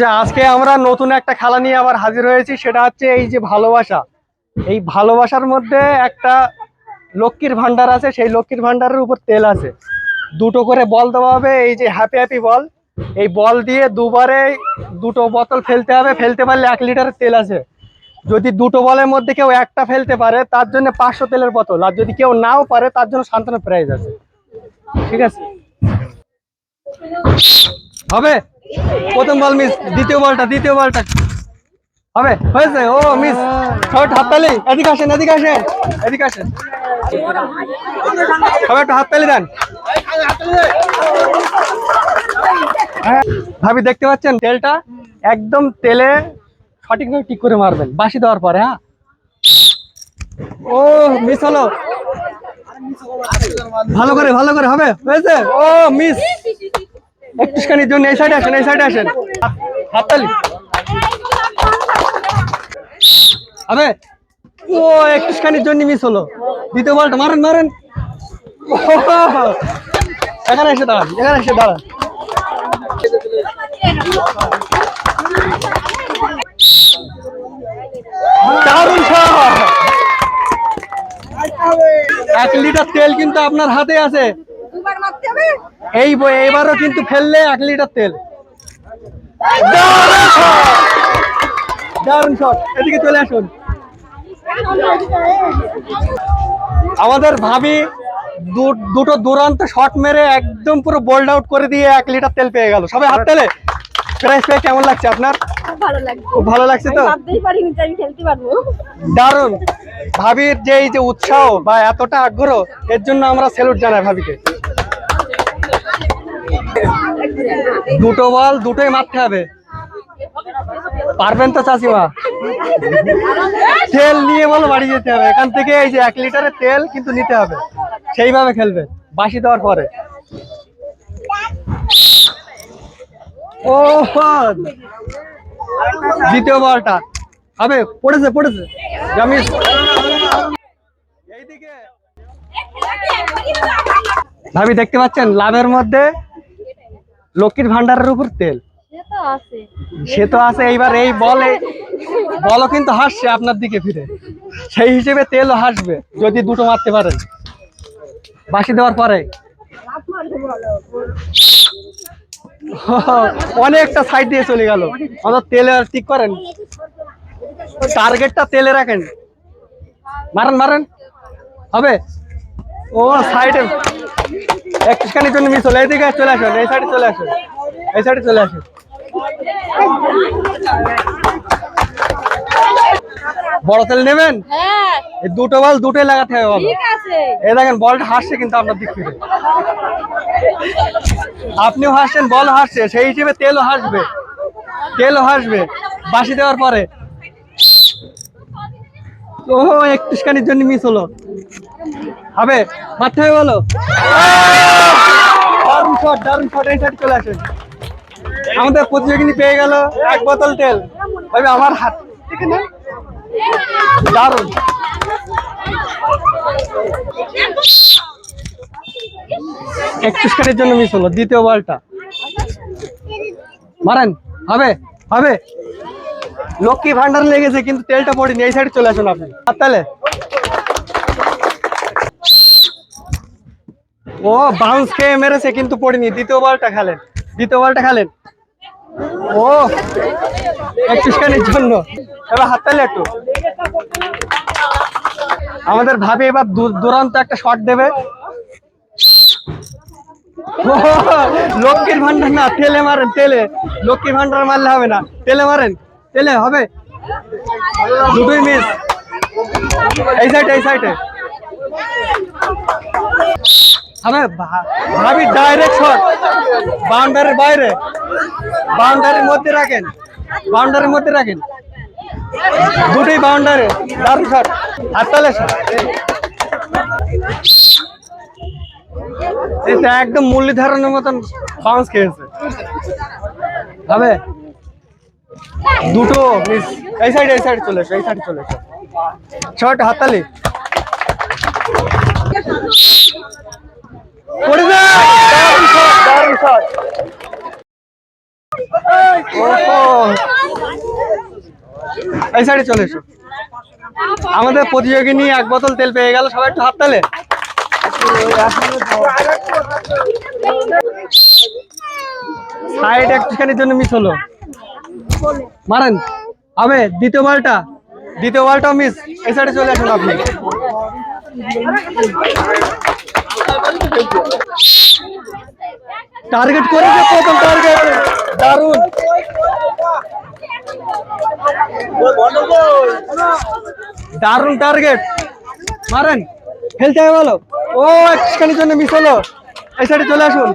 যে আজকে আমরা নতুন একটা খেলা নিয়ে আবার হাজির হয়েছি, সেটা হচ্ছে এই যে ভালোবাসা। এই ভালোবাসার মধ্যে একটা লক্ষ্মীর ভান্ডার আছে, সেই লক্ষ্মীর ভান্ডারের উপর তেল আছে। দুটো করে বল দেওয়া হবে, এই যে হ্যাপি হ্যাপি বল। এই বল দিয়ে দুবারে দুটো বোতল ফেলতে হবে, ফেলতে পারলে এক লিটারের তেল আছে। যদি দুটো বলের মধ্যে কেউ একটা ফেলতে পারে, তার জন্য পাঁচশো তেলের বোতল। আর যদি কেউ নাও পারে, তার জন্য সান্ত্বনা প্রাইজ আছে। ঠিক আছে? হবে? প্রথম বল মিস দ্বিতীয় বলটা দ্বিতীয় বলটা হবে, হয়েছে, ও মিস শর্ট হাততালি, এদিকে আসেন এদিকে আসেন এদিকে আসেন। সবাই একটু হাততালি দেন। ভাবি, দেখতে পাচ্ছেন তেলটা? একদম তেলে সঠিকভাবে ঠিক করে মারবেন বাসি দেওয়ার পরে হ্যাঁ? ও মিস হলো। ভালো করে ভালো করে, হবে, হয়েছে? ও মিস একটুখানির জন্য এই সাইডে আসেন, এই সাইডে আসেন। হাততালি। হবে ও একটুখানির জন্য মিস হলো। দ্বিতীয় বলটা মারেন মারেন। এখানে এসে দাঁড়ান, এখানে এসে দাঁড়ান। দারুণ এক লিটার তেল কিন্তু আপনার হাতে আছে। এই বই এবারও কিন্তু ফেললে এক লিটার তেল। দারুণ শট এদিকে চলে আসুন। আমাদের ভাবি দুটো দুরন্ত শট মেরে একদম পুরো বোল্ড আউট করে দিয়ে এক লিটার তেল পেয়ে গেল। সবাই হাত তেলে? প্রাইস পেয়ে কেমন লাগছে আপনার? খুব ভালো লাগছে। তো? দারুণ। ভাবির যে এই যে উৎসাহ বা এতটা আগ্রহ এর জন্য আমরা স্যালুট জানাই ভাবিকে। দুটো বল, দুটোই মারতে হবে। পারবেন তো চাষিমা তেল নিয়ে বলো বাড়ি যেতে হবে। এখান থেকে এই যে এক লিটারের তেল কিন্তু নিতে হবে। সেইভাবে খেলবে বাসি দেওয়ার পরে। ও দ্বিতীয় বলটা। হবে পড়েছে পড়েছে। ভাবি, দেখতে পাচ্ছেন? লাভের মধ্যে লক্ষ্মীর ভান্ডারের উপর তেল? সে তো আছে, এইবার এই বলে, বলও কিন্তু হাসছে আপনার দিকে ফিরে। সেই হিসেবে তেলও হাসবে, যদি দুটো মারতে পারেন। বাসি দেওয়ার পরে। অনেকটা সাইড দিয়ে চলে গেল। আমাদের তেলে ঠিক করেন। টার্গেটটা তেলে রাখেন। মারেন মারেন। হবে? ও সাইডে একটুখানির জন্য মিস হলো। এইদিকে চলে আসুন এই সাইডে চলে আসুন এই সাইডে চলে আসুন বড় তেল নেবেন? হ্যাঁ। এই দুটো বল দুটোই লাগাতে হবে বলো এই দেখেন বলটা হাসছে কিন্তু আপনার দিক থেকে। আপনিও হাসছেন বল হাসছে সেই হিসেবে তেলও হাসবে। তেলও হাসবে বাসি দেওয়ার পরে। ও একটুখানির জন্য মিস হলো। হবে মারতে হবে বলো। শট দারুণ শট এই সাইড চলে আসেন। আমাদের প্রতিযোগিনী পেয়ে গেল এক বোতল তেল। ভাবে আমার হাত। থেকে না দারুণ। একত্রিশ জন্য মিস হলো, দ্বিতীয় বলটা। মারেন, হবে হবে। লক্ষ্মী ভান্ডার লেগেছে, কিন্তু তেলটা পড়েনি, এই সাইডে চলে আসুন আপনি। আর তাহলে? ও বাউন্স খেয়ে মেরেছে, কিন্তু পড়েনি। দ্বিতীয় বলটা খেলেন। দ্বিতীয় বলটা খেলেন। ও একত্রিশ জন্য। এবার হাততালি একটু। আমাদের ভাবি এবার দুরন্ত একটা শট দেবে। লক্ষ্মীর ভান্ডার না, তেলে মারেন, তেলে। লক্ষ্মীর ভান্ডার মারলে হবে না। তেলে মারেন, তেলে হবে। দুটোই মিস এই সাইডে এই সাইডে ভা- ভাবি ডাইরেক্ট শট। বাউন্ডারির বাইরে। বাউন্ডারির মধ্যে রাখেন। বাউন্ডারির মধ্যে রাখেন। দুটোই বাউন্ডারি। দারুণ শট। হাততালে এটা একদম মূল্যধারণের মতন বাউন্স খেয়েছে হবে দুটো মিস এই সাইডে এই সাইডে চলে এসো, এই সাইডে চলে এসো। শট হাততালি। পড়ে যায় দারুণ এই সাইডে চলে এসো। আমাদের প্রতিযোগিনী এক বোতল তেল পেয়ে গেল, সবাই একটু হাত তালে সাইড একটুখানির জন্য মিস হলো। মারেন। হবে দ্বিতীয় বলটা। দ্বিতীয় বলটাও মিস এই সাইডে চলে আসুন আপনি। টার্গেট করেছে প্রথম টার্গেট দারুণ। দারুণ টার্গেট মারেন। খেলতে হবে বলো ও একটুখানির জন্য মিস হলো। এই সাইডে চলে আসুন।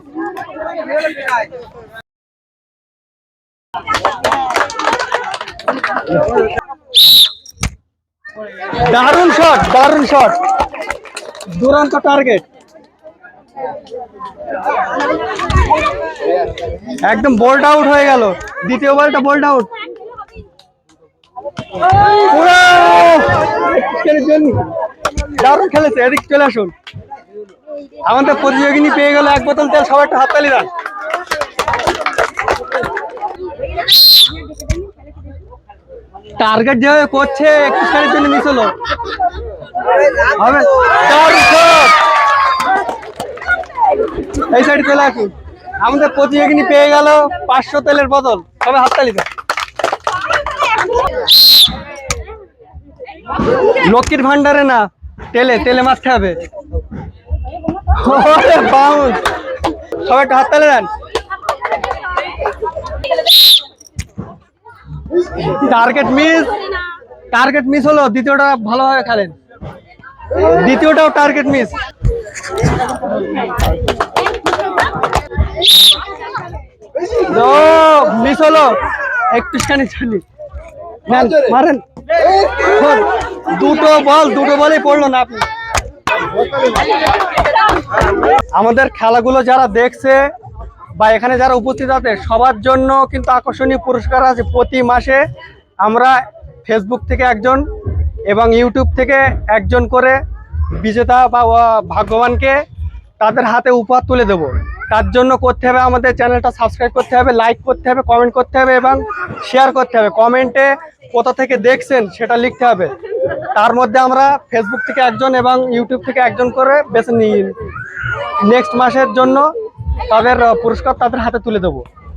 দারুণ শট দারুণ শট দুরন্ত টার্গেট একদম বোল্ড আউট হয়ে গেল। দ্বিতীয় বলটা বোল্ড আউট দারুণ খেলেছে, এদিক চলে আসুন। আমাদের প্রতিযোগিনী পেয়ে গেল, এক বোতল তেল, সবাই একটু হাততালি দেন। টার্গেট যেভাবে করছে একটুখানির জন্য মিস হলো। হবে! এই সাইডে আসুন। আমাদের প্রতিযোগিনী পেয়ে গেল পাঁচশো তেলের বোতল সবাই হাততালি দেন। লক্ষ্মীর ভান্ডারে না, তেলে তেলে হবে। বাউন্স সবাই একটু হাততালি দেন। টার্গেট মিস টার্গেট মিস হলো, দ্বিতীয়টা ভালোভাবে খেলেন। দ্বিতীয়টাও টার্গেট মিস ও মিস হলো। একটুখানি চলি নেন, মারেন। দুটো বল দুটো বলেই পড়ল না আপনি। আমাদের খেলাগুলো যারা দেখছে বা এখানে যারা উপস্থিত আছে সবার জন্য কিন্তু আকর্ষণীয় পুরস্কার আছে। প্রতি মাসে আমরা ফেসবুক থেকে একজন এবং ইউটিউব থেকে একজন করে বিজেতা বা ভাগ্যবানকে তাদের হাতে উপহার তুলে দেবো। তার জন্য করতে হবে আমাদের চ্যানেলটা সাবস্ক্রাইব করতে হবে লাইক করতে হবে কমেন্ট করতে হবে এবং শেয়ার করতে হবে। কমেন্টে কোথা থেকে দেখছেন সেটা লিখতে হবে। তার মধ্যে আমরা ফেসবুক থেকে একজন এবং ইউটিউব থেকে একজন করে বেছে নিই। নেক্সট মাসের জন্য তাদের, পুরস্কার তাদের হাতে তুলে দেবো।